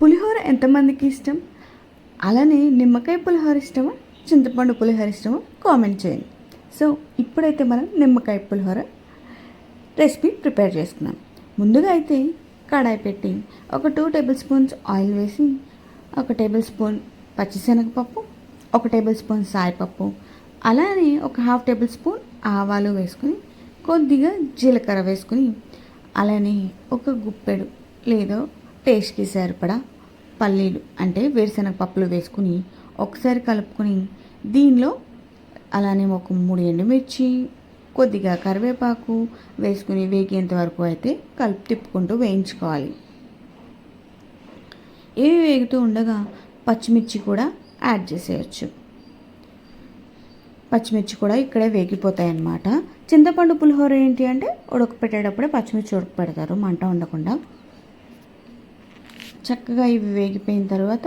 పులిహోర ఎంతమందికి ఇష్టం? అలానే నిమ్మకాయ పులిహోర ఇష్టమా? చింతపండు పులిహోర ఇష్టమా? కామెంట్ చేయండి. సో ఇప్పుడైతే మనం నిమ్మకాయ పులిహోర రెసిపీ ప్రిపేర్ చేసుకున్నాం ముందుగా అయితే కడాయి పెట్టి ఒక టూ టేబుల్ స్పూన్స్ ఆయిల్ వేసి ఒక టేబుల్ స్పూన్ పచ్చిశనగపప్పు ఒక టేబుల్ స్పూన్ సాయపప్పు అలానే ఒక హాఫ్ టేబుల్ స్పూన్ ఆవాలు వేసుకొని కొద్దిగా జీలకర్ర వేసుకుని అలానే ఒక గుప్పెడు లేదా టేస్ట్కి సరిపడా పల్లీలు అంటే వేరుశనగ పప్పులు వేసుకుని ఒకసారి కలుపుకొని దీనిలో అలానే ఒక మూడు ఎండుమిర్చి కొద్దిగా కరివేపాకు వేసుకుని వేగేంత వరకు అయితే కలుపు తిప్పుకుంటూ వేయించుకోవాలి. ఇవి వేగుతూ ఉండగా పచ్చిమిర్చి కూడా యాడ్ చేసేయచ్చు. పచ్చిమిర్చి కూడా ఇక్కడే వేగిపోతాయి అన్నమాట చింతపండు పులిహోర ఏంటి అంటే ఉడకపెట్టేటప్పుడే పచ్చిమిర్చి ఉడకపెడతారు మంట ఉండకుండా. చక్కగా ఇవి వేగిపోయిన తర్వాత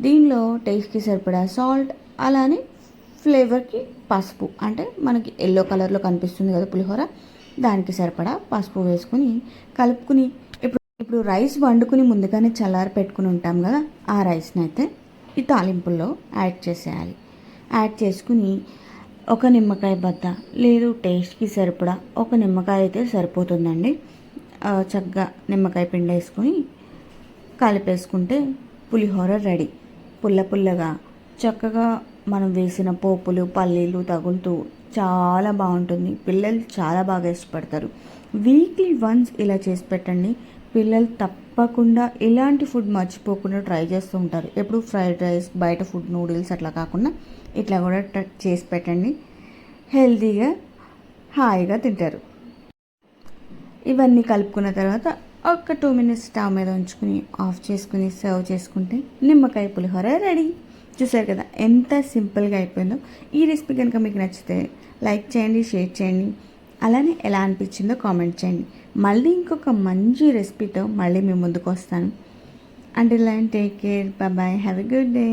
దీనిలో టేస్ట్కి సరిపడా సాల్ట్ అలానే ఫ్లేవర్కి పసుపు. అంటే మనకి ఎల్లో కలర్లో కనిపిస్తుంది కదా పులిహోర దానికి సరిపడా పసుపు వేసుకుని కలుపుకుని ఇప్పుడు ఇప్పుడు రైస్ వండుకుని ముందుగానే చల్లారి పెట్టుకుని ఉంటాం కదా ఆ రైస్ని అయితే ఈ తాలింపుల్లో యాడ్ చేసేయాలి. యాడ్ చేసుకుని ఒక నిమ్మకాయ బద్ద లేదు టేస్ట్కి సరిపడా ఒక నిమ్మకాయ అయితే సరిపోతుందండి. చక్కగా నిమ్మకాయ పిండి వేసుకొని కలిపేసుకుంటే పులిహోర రెడీ. పుల్ల పుల్లగా చక్కగా మనం వేసిన పోపులు పల్లీలు తగులుతూ చాలా బాగుంటుంది. పిల్లలు చాలా బాగా ఇష్టపడతారు. వీక్లీ వన్స్ ఇలా చేసి పెట్టండి. పిల్లలు తప్పకుండా ఇలాంటి ఫుడ్ మర్చిపోకుండా ట్రై చేస్తూ ఉంటారు. ఎప్పుడు ఫ్రైడ్ రైస్ బయట ఫుడ్ నూడిల్స్ అట్లా కాకుండా ఇట్లా కూడా చేసి పెట్టండి. హెల్తీగా హాయిగా తింటారు. ఇవన్నీ కలుపుకున్న తర్వాత ఒక టూ మినిట్స్ స్టవ్ మీద ఉంచుకుని ఆఫ్ చేసుకుని సర్వ్ చేసుకుంటే నిమ్మకాయ పులిహోర రెడీ. చూసారు కదా ఎంత సింపుల్గా అయిపోయిందో. ఈ రెసిపీ కనుక మీకు నచ్చితే లైక్ చేయండి షేర్ చేయండి. అలానే ఎలా అనిపించిందో కామెంట్ చేయండి. మళ్ళీ ఇంకొక మంచి రెసిపీతో మళ్ళీ మీ ముందుకు వస్తాను. And line take care bye have a good day